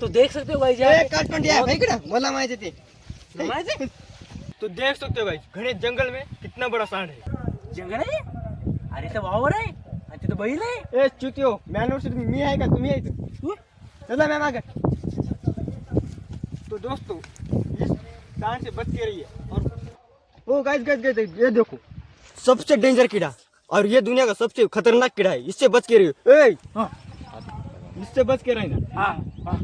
तो देख सकते हो भाई भाई. मला माहिती ते. माहिती? तो देख सकते हो भाई घने जंगल में कितना बड़ा सांड है। जंगल आहे? अरे तर वावर आहे आणि तिथं बैल आहे. ए चुतियो मॅनवर से तुम्ही मी आहे का? तुम्ही आहे इथं? तू? चला मैं आगे तो दोस्तों इस सांड से बच के रहिए। और ओ गाइस गाइस गाइस ये देखो। सबसे डेंजर कीड़ा। और ये दुनिया का सबसे खतरनाक कीड़ा है। इससे बच के रहिए ए हाँ। इससे बच के रहना। हा हा.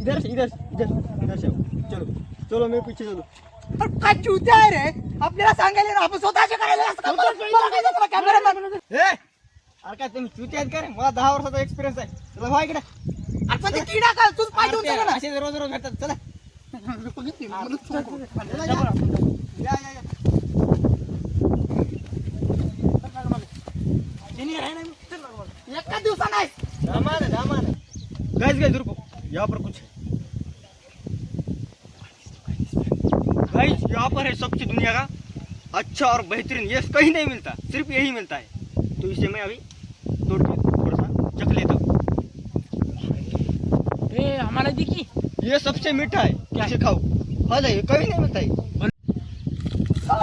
इधर से इधर से, इधर इधर से आओ। चलो चलो मैं पीछे चलो। पण काय चुत्या आहे रे? आपल्याला सांगायला ना आपण स्वतःच्या करायला असं का? मला- मला काय जातं, कॅमेरामॅन. ए अरे काय तुम्ही चुती आहेत का रे मला दहा वर्षाचा एक्सपिरियन्स आहे चला भाई इकडे। अरे पण ते किडा काय तूच पाय देऊन टाका ना. असे रोज रोज भेटतात चला। बघितली, मला सांगू. चला, या. या या। दामान है दामान है। गैस गैस रुको। यहाँ पर कुछ है। गाइस यहाँ पर है सबसे दुनिया का। अच्छा और बेहतरीन ये कहीं नहीं मिलता सिर्फ़ यही मिलता है। तो इसे मैं अभी तोड़ के थोड़ा सा चख लेता हूँ। हमारा आम्हाला दे की ये सबसे मीठा है कैसे खाओ। खा जाइए कहीं नहीं मिलता है।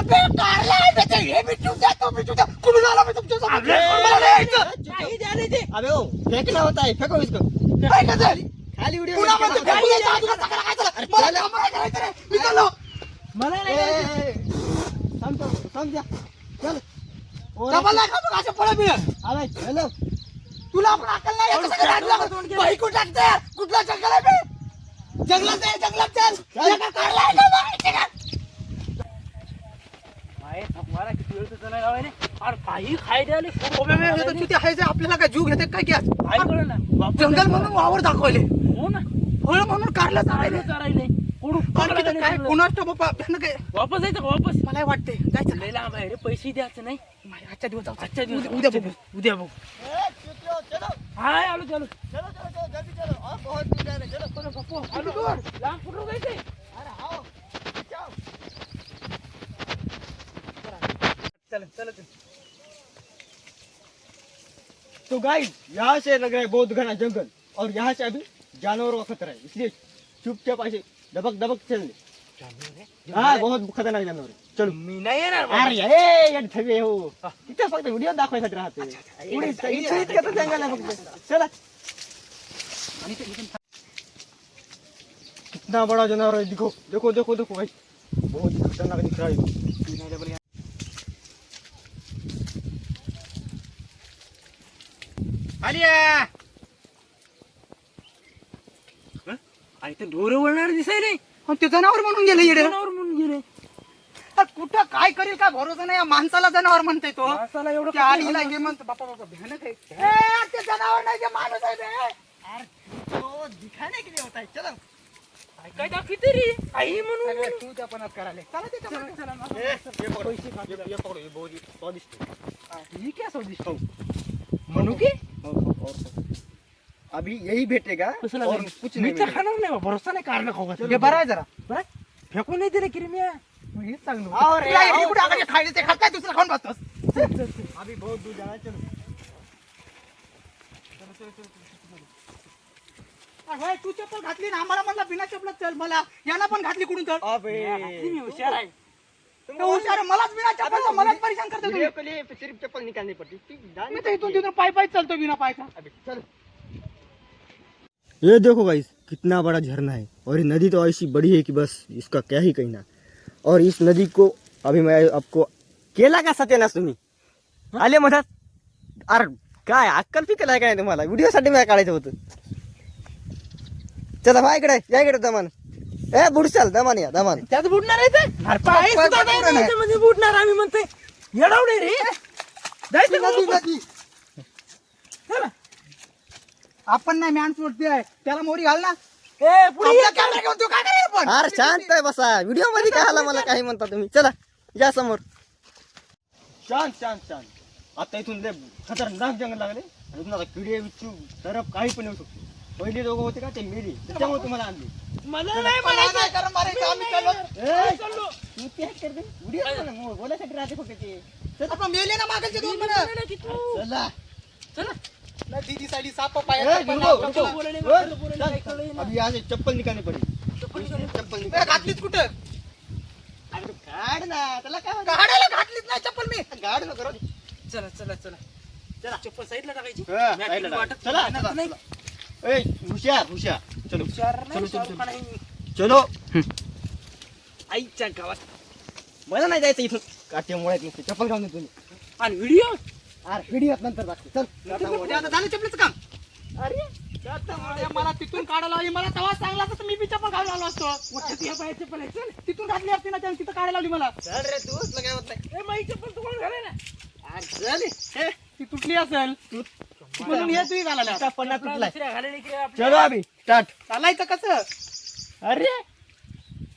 अबे, कारला आहे बे ते. हे मिठू द्या, तो मिठू द्या. कुठून आला बे तुमच्यासमोर? अबे, मला नाही यायचं. काही द्या नाही ते अबे ओ फेंकना होता है फेंको इसको काय का झाली? खाली वीडियो पुन्हा म्हणतो, फेकून द्यायचं, अजून सगळं काय झालं? मला काम नाही करायचं रे. मी चाललो. मला नाही द्यायचं. समझो समझा चल डबल नाही खातो का अशा फळं बिळं? अबे चलो तुला आपण अक्कल नाही याचं सगळं राहिलं लागलं. बाई कुठं टाकते यार? कुठलं जंगल आहे बे? जंगलात आहे, जंगलात चल. एका कारला आहे का का? काय मला किती वेळ तर नाही लावायला अरे काही किती आहे जे? आपल्याला काय जीव घेते काय वापस जंगल म्हणून वावर दाखवले. हो ना. फळ म्हणून कारला चारायला. चालायले तर काय बाबा ह्यानं काय? वापस जायचं वापस? मला वाटते. जायचं लय लांब आहे रे पैसे द्यायचं नाही. नाही, आजच्या दिवस आजच्या दिवस. उद्या- उद्या बघू उद्या बघू. चलो हाय आलो चालू. चलो चलो चलो जल्दी चलो. और बहुत दूर जा रहे चलो पप्पू आलो लांब कुठं जायचंय अरे आओ जाओ चल चल तो गाइस यहाँ से लग रहा है बहुत घना जंगल और यहाँ से अभी जानवरों का खतरा है इसलिए चुपचाप ऐसे दबक दबक चल हाँ? बहुत खतरनाक जानवर है। चलो। मी नाही येणार बाबा. अरे येड ठगे हो। तिथे फक्त व्हिडिओ दाखवायसाठी राहते पुढे इथे इतकं तर जंगल आहे फक्त चला। कितना बड़ा जानवर है देखो देखो देखो देखो भाई। बहुत ही खतरनाक दिख रहा है। आलिया अरे ते ढोर वळणार दिसायले. ते जनावर म्हणून गेले येडे जनावर म्हणून गेले. कुठं काय करेल काय भरोसा नाही. या माणसाला जनावर म्हणते तो. माणसाला एवढं त्या आईला हे म्हणतो बापा बापा भयानक आहे. ए, ते जनावर नाही ते माणूस आहे. तो. दिखाने के लिए होता है चलो. काय दाखवते रे काही म्हणून. तू त्या पणात करायला चला ते पकड़ो पकड़ो बहुत ही स्वादिष्ट. ही काय स्वादिष्ट? म्हणू की अभी यही भेटेगा और? कुछ मी नहीं तर मिलेगा। खाणार नाही बा, भरोसा नाही कारण खाऊ घातलं. हे बरं आहे जरा बरं? फेकून नाही दिले किरमिया मग हेच चांगलं आओ होतं. रे, तुला आओ. हे कुठं आकाशात खायला ते खात काय दुसरं खाऊन बसतोस अभी बहुत दूर जाना है चलो अरे होय, तू चप्पल घातली ना आम्हाला म्हणला बिना चप्पल चल मला याला पण घातली कुठून तर अबे मी हुशार आहे ते हुशार आहे, मलाच बिना चप्पल मलाच परेशान करतो तुम्ही. वीडियो के लिए सिर्फ चप्पल निकालनी पड़ती. ठीक, डालनी मी तर इथून पड़ती है। तिथून पाय पाय चालतो बिना पायचा अबे चल. ये देखो भाई कितना बड़ा झरना है और ये नदी तो ऐसी बड़ी है कि बस इसका क्या ही कहना। और इस नदी को अभी मैं आपको केला का सत्यानाश तुम्ही आले मधात अरे काय अक्कल पिकल आहे काय तुम्हाला? व्हिडिओ साठी मला काढायचं होतं. चला बा इकडे या इकडे दमान ए बुडशाल दमान या दमान. त्यात बुडणार आहे ते? अरे पाय सुद्धा बुडणार नाही बुडणार आम्ही म्हणतोय येडवणे रे. जायचं का नदी वापस? नदी आपण नाही मॅन सोडते आहे. त्याला मोरी घाल ना. ए पुढे ये. आपला कॅमेरा घेऊन तू काय करेल पण? अरे शांत आहे बसा. व्हिडिओमध्ये काय आला मला काही म्हणता तुम्ही? चला या समोर. शांत शांत शांत. आता इथून लय खतरनाक जंगल लागले. आणि इथून आता किडे बिच्छू सरप काही पण येऊ शकतो. पहिले दोघं होते का ते मेली त्याच्यामुळे तुम्हाला आणले मला नाही मला म्हणायचं. नाही कारण मारायचं, आम्ही चाललो. ए, चाललो. तू ते करते व्हिडिओ बोलायसाठी राहते फक्त ते चला आपण मेले ना मागायचे दोन चला ना दीदी साडी साप ए, पाया रुको, रुको. बोलणे, ओय, बोलणे, बोलणे, चल. काही कळलं नाही. अभी यहाँ से चप्पल निकालनी पड़ी चप्पल निकाल. घातलीच कुठं अरे तू काढ ना त्याला काय? काढायला घातलीच नाही चप्पल मी काढ ना करू दे. चला चला चला चला चप्पल साईडला टाकायची हा, मी साईडला टाक. वाटत चला, नाही, चला, नाही. चला. ए, हुशार हुशार चलो चलो, चलो. चलो आईच्या गावात मला नाही जायचं इथून काट्या मुळ्यात नसते चप्पल घालून तुम्ही आणि व्हिडिओ अरे व्हिडिओ नंतर दाखव चल. आता झालं चपलीचं काम अरे मला तिथून काढायला लावली मला तेव्हा सांगला असतं मी बी चप्पल घालून आलो असतो चप्पल आहे चल तिथून घातली असती ना त्याने तिथं काढायला लावली मला चल रे तू काय होत नाही ए माई चप्पल तू कोण घाले ना अरे चल हे, ती तुटली असेल म्हणून हे तुम्ही घालायला पन्ना तुटलाय दुसऱ्या घालेली की आपल्या- चलो अभी स्टार्ट. चालायचं कसं? अरे!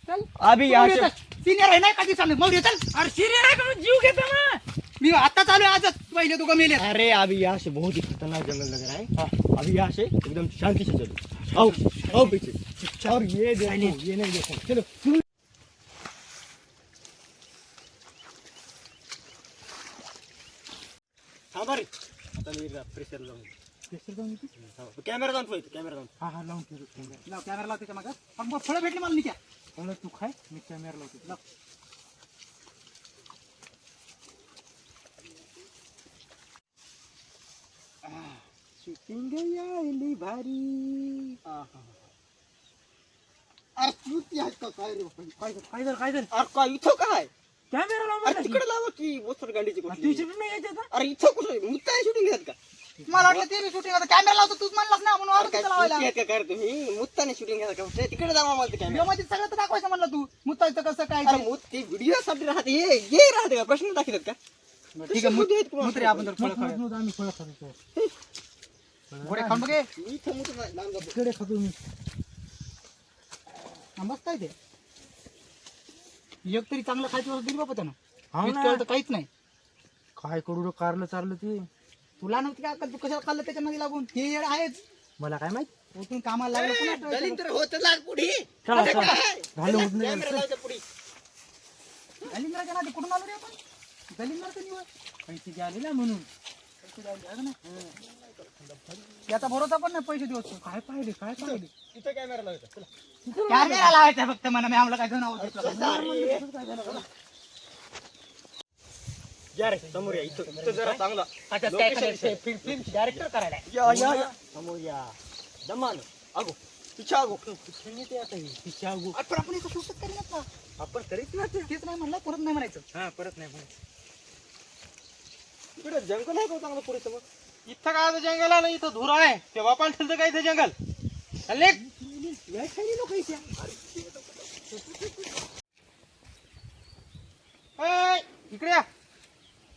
चल. अभी यहाँ से सिनियर आहे नाही कधी चालू. मग चल. अरे आहे का जीव घेता ना. मी आता चालू आहे आजच. पहिले दोघं मेले. अरे अभी यहाँ से बहुत ही खतरनाक जंगल लग रहा है. अभी यहाँ से एकदम शांति से चलो. आओ आओ पीछे. और ये देखो ये नहीं देखो. चलो आता मी प्रेशर जाऊन कॅमेरा जाऊन ठेवायचं कॅमेरा जाऊन हा हा लावून लाव कॅमेरा लाव त्याच्या मागं. मग मग फळं भेटली मला निघ्या तू खाय मी कॅमेरा लावतो. लाव. शूटिंग यायली भारी. अरे तू ती का? काय रे? काय झालं काय झालं काय झालं? अरे काय इथं काय? कॅमेरा लाव अरे म्हणलं तिकडे की मोटर गाडीची. गोष्ट तू शूटिंग नाही यायचं का अरे इथं कुठं? मुद्दा शूटिंग घेतात का? मला वाटलं ते शूटिंग आता कॅमेरा लावतो तूच म्हणलास ना म्हणून काय लावायला. काय रे तुम्ही मुत्ताने शूटिंग घेतात का? ते तिकडे जावा मला कॅमेरा मध्ये सगळं तर दाखवायचं म्हणलं तू. मुतायचं कसं काय अरे मुत ते व्हिडिओ साठी राहते. ये ये राहते का? प्रश्न दाखवतात का? ठीक आहे मुत- मुत रे आपण तर फळं. मग आम्ही फळं खातो घोडे खाऊन बघे. मी इथं मुत नाही, लांब जातो. इकडे खातो मी. हा, मस्त आहे ते. एक तरी चांगलं खायची दिली बाबा त्यानं. ना. तर काहीच नाही काय करू रे कारलं चारलं ते तुला नव्हती का अक्कल? तू कशाला खाल्लं त्याच्यामध्ये लागून हे येड आहेच मला काय माहीत उठून कामाला लागलं पुन्हा आठवायचं. दलिंद्र होत लाग पुढे चला, अरे चला. काय? झालं होत नाही. कॅमेरा लावायचा पुढे दलिंद्राच्या नादी कुठून आलो रे आपण दलिंद्राचं निवड पैसे जे आले ना म्हणून पैसे द्यायला लागलं ना. याचा भरोसा पण नाही पैसे दिवस काय पाहिले काय पाहिले तिथं कॅमेरा लावायचा चला. कॅमेरा लावायचा फक्त म्हणा मी आम्हाला काय नाव या रे समोर या इथं इथं जरा चांगला आता काय फिल्म डायरेक्टर करायला या या या समोर या दमान आगो पिछा आगो ते आता हे, आगो. पण आपण इथं करीनच ना आपण करीत ना ते तेच नाही म्हणलं परत नाही म्हणायचं हा परत नाही म्हणायचं इकडे जंगल आहे का हो चांगलं पुढे मग इथं काय आता जंगल आलं इथं धुरा आहे ते बापान ठेवलं काय इथं जंगल चालले लोक इकडे या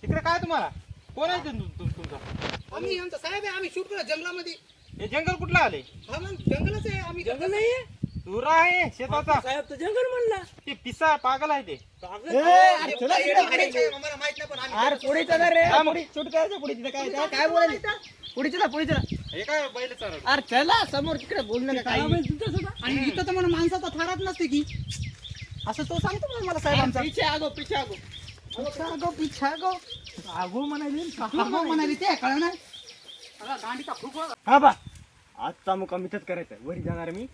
इकडे काय तुम्हाला? कोण आहे तुम- तुम- तुमचा? आम्ही आमचा साहेब आहे आम्ही शूट करतो जंगलामध्ये. हे जंगल कुठलं आले? हा मग जंगलच आहे आम्ही जंगल नाहीये? धुरा आहे शेताचा. साहेब तर जंगल म्हणला. ते पिसा पागल आहे ते. अरे, चला इकडे. आहे, मला माहीत नाही पण आम्ही- अरे पुढे चला रे पुढे शूट करायचं पुढे तिथं काय काय पुढे चला पुढे चला. हे काय बैल चालवलं? अरे चला समोर तिकडे बोल ना काही. आणि इथं तर मला माणसाचा थाराच नसते की. असं तो सांगतो मला मला साहेब आमचा. पिछे आगो पिछे आगो. पिछा गो पिछा गो आगो म्हणाले हा मग म्हणाली. ते कळ हा बा. आजचा मुक्काम इथंच करायचा आहे. वरी जाणार मी.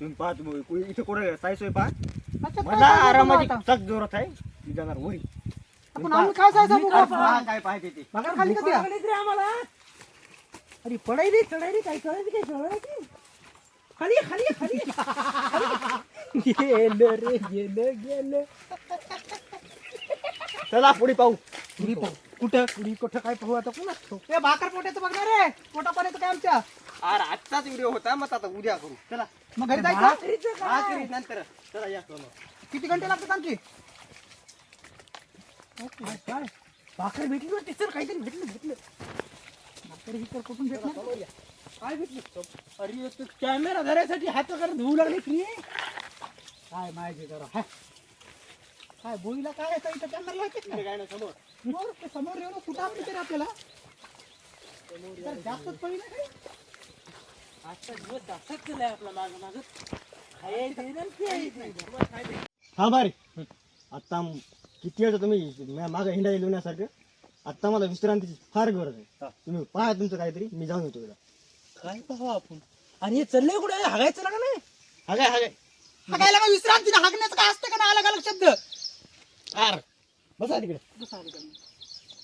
तुम्ही पाहत इथं कुठं सायसोय पहा अच्छा, काय मला आरामाची चक जोरात आहे. मी जाणार वरी. आपण आम्ही काय काय पाहिजे ते? खाली कधी? रे आम्हाला. अरे पडायली चढायली काय? कळायली काय? कळायली? खाली ये, खाली खाली ये. गेलं रे गेलं गेलं. चला पुढे पाहू. पुरी पाहू. कुठं? पुरी कुठं काय पाहू आता? पुन्हा ते भाकर पोट्याचं बघणार रे. पोटापर्यंत काय आमच्या अरे आजचाच व्हिडिओ होता मग आता उद्या करू. चला मग घरी जायचं? भाकरीचं हा काय? करी नंतर. चला या. किती घंटे लागतात आणखी? काय काय? भाकर भेटली वाटते सर काहीतरी भेटलं भेटलं. भाकर बिकर कुठून भेटणार? काय भेटलं? अरे कॅमेरा धरायसाठी हात वगैरे धुवू लागले फ्री काय माहिती करा हा. काय बोईला काय आहे? इथं कॅमेरा लावतात इकडे काय नाही समोर. समोर ते समोर येऊन कुठं आपली तरी आपल्याला? तर जास्तच पहिलं काही? आजचा दिवस असाच केलाय आपला माग माग खायचं नाही प्यायचं नाही हा बारे आता किती वेळ तुम्ही मागं हिंडा येण्यासारखं आता मला विश्रांतीची फार गरज आहे. तुम्ही पहा तुमचं काहीतरी मी जाऊन येतो एकदा काय पाहावं आपण? आणि हे चाललंय कुठे? हागायचं ना का नाही? हा काय हा काय हागायला मग विश्रांती हागण्याचं काय असतं का ना अलग अलग शब्द. आर बसा तिकडे.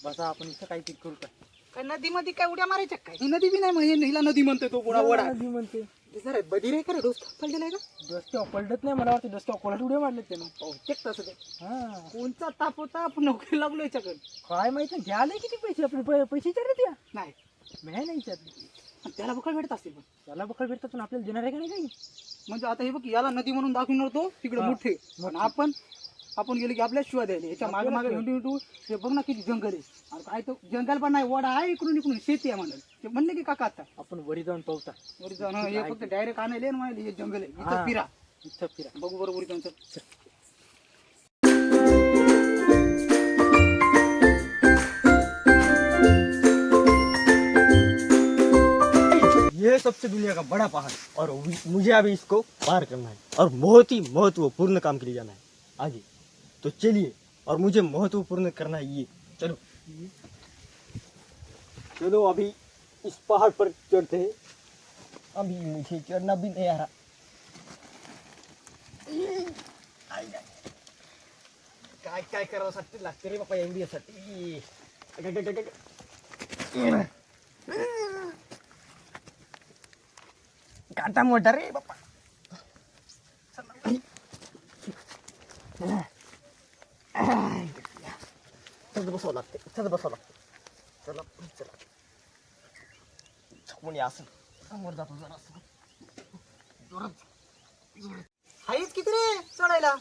बसा आपण इथं काहीतरी करू का काय नदीमध्ये काय उड्या मारायच्या काय? ही नदी बी नाही म्हणजे हिला नदी म्हणतोय तो पुन्हा वडा. नदी म्हणते. जरा बधीर आहे का रे डोस पडलेला आहे का? डोसक्यावर पलटत नाही मला वाटतं डोसक्यावर कोलाट उड्या मारले त्यानं. बहुतेक तसं ते. हा. कोणचा ताप होता आपण नोकरी लागलो याच्याकडे. काय माहिती घ्यायला किती पैसे आपले पै- पैसे विचारले त्या? नाही. नाही नाही विचारले आणि त्याला बकळ भेटत असतील पण. त्याला बकळ भेटतात पण आपल्याला देणार आहे का नाही काही? म्हणजे आता हे बघ याला नदी म्हणून दाखवणार तो तिकडे हा, मोठे. आणि आपण आपण गेले की आपल्या शिवाय द्यायला. याच्या मागे मागे हिंडू हिंडू हे बघ ना किती जंगल आहे. आणि काय तो जंगल पण नाही वडा आहे इकडून इकडून शेती आहे म्हणलं. ते म्हणले की काका आता. आपण वरी जाऊन पाहता. वरी जाऊन हा, हे फक्त डायरेक्ट आणायला ना माहिती हे जंगल आहे. हा. इथं फिरा. इथं फिरा. बघू बरोबर इथं ये सबसे दुनिया का बड़ा पहाड़ और मुझे अभी इसको पार करना है। और बहुत ही महत्वपूर्ण काम के लिए जाना है। आगे। तो चलिए और मुझे महत्वपूर्ण करना है ये। चलो। चलो अभी इस पहाड़ पर चढ़ते हैं। अभी मुझे चढ़ना भी नहीं आ रहा. काय काय करावं लागते रे बापा एवढी काटा मोठा रे बाप्पा तसं बसावं लागते तसं बसावं लागते चला चला कोणी असं समोर जातो जरा जोरात हाईच किती रे चढायला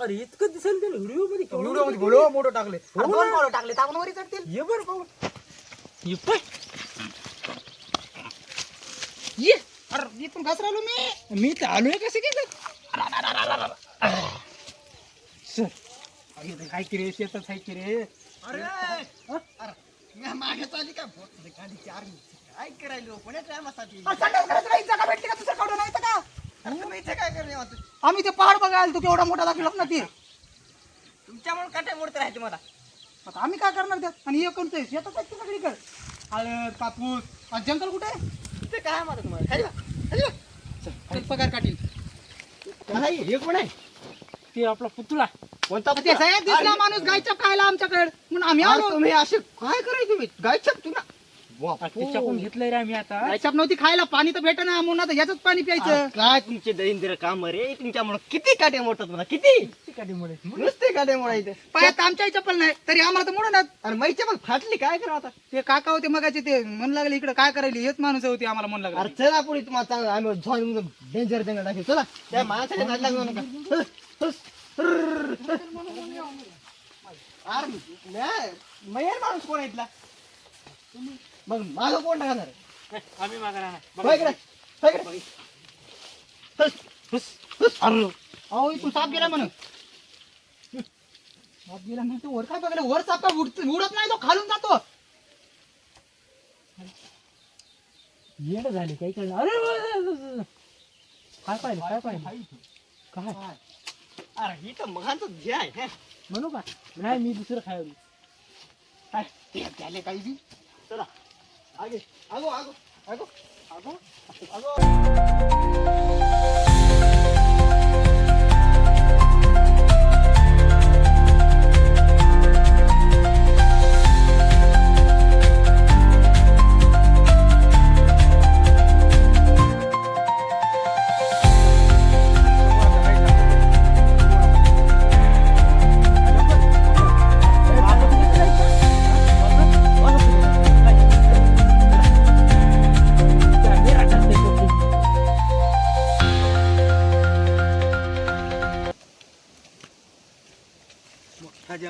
अरे इतकं दिसेल ते व्हिडिओमध्ये व्हिडिओमध्ये बोलो मोठं टाकले हो दोन ना. पावलं टाकले तर वरी चढतील ये बरं पाहू ये पाय ये अरे इथून घस राहिलो मी मी तर आलोय कसं केलं सर अरे ते काय की रे शेतात आहे की रे अरे अरे मागे चाली का? चार काय करायलो कोण्या टायमासाठी? अरे संडास घरात राहायची जागा भेटली का? नाही का? तुम्ही इथे काय करणे आम्ही ते पहाड बघायला तू केवढा मोठा दाखवला ना ते. तुमच्यामुळे काटे मोडत राहते मला. आता आम्ही काय करणार त्यात? आणि हे कोणतं शेतात आहेत का सगळीकडे? हळद कापूस आणि जंगल कुठे आहे? ते काय म्हणत तुम्हाला? खाली बा, खाली बा. चल, पगार काढील काय हे कोण आहे? ते आपला पुतळा. कोणता ते दिसला माणूस गायच्या खायला आमच्याकडे. म्हणून आम्ही अरे आलो. तुम्ही असे काय करायचे तुम्ही? गाय छापतो ना. त्याच्याकडून घेतलंय रे आम्ही आता. गायच्याप नव्हती खायला पाणी तर भेट ना म्हणून आता याच पाणी प्यायचं. काय तुमचे दैनंदिन काम रे? तुमच्यामुळे किती काटे मोडतात मला किती? नुसते काटे मोडायचे. पायात आमच्या चप्पल नाही तरी आम्हाला तर अरे माईच्या पण फाटली काय करा आता? ते काका होते मगाचे ते मन लागले इकडे काय करायला? हेच माणूस होती आम्हाला मन लागलं. अरे चला पुढे तुम्हाला चांगलं आम्ही झॉन डेंजर जंगल दाखवू चला. त्या माणसाच्या नाद लागू नका मयर माणूस कोण आहे इथला मग माझं कोण टाकणार आम्ही मागा अहो तू साप गेला म्हणून साप गेला म्हणजे वर काय बघायला वर साप काय उडत उडत नाही तो खालून जातो येड झाली काही कळलं अरे अरे. काय पाहिलं काय पाहिलं काय अरे ही तर मगांचं जे आहे हे. म्हणू का? नाही मी दुसरं खायला काय? ते झाले काही बी. चला. आगे. आगो आगो. आगो. आगो. आगो.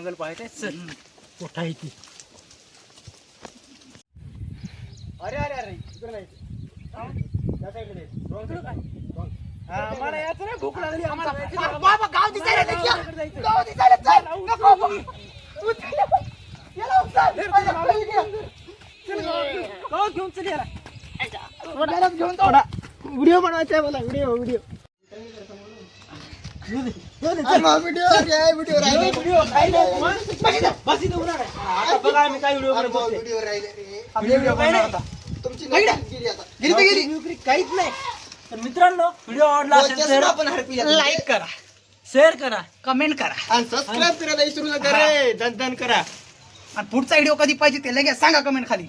जंगल पाहायचंय चल. मोठा आहे ती? अरे अरे अरे इकडे नाही. त्या साईडला भूक लागली. आम्हाला. बाबा गाव दिसायला गाव दिसायला चल. नको. याला उचल. घेऊन चल याला. घेऊन जाऊ. व्हिडिओ बनवायचा आहे मला. Video video. बघा आम्ही काय व्हिडिओ गेली काहीच नाही तर मित्रांनो व्हिडिओ आवडला असेल तर. लाईक करा शेअर करा कमेंट करा आणि सबस्क्राईब करायला विसरू नका रे दन करा आणि पुढचा व्हिडिओ कधी पाहिजे ते लगेच सांगा कमेंट खाली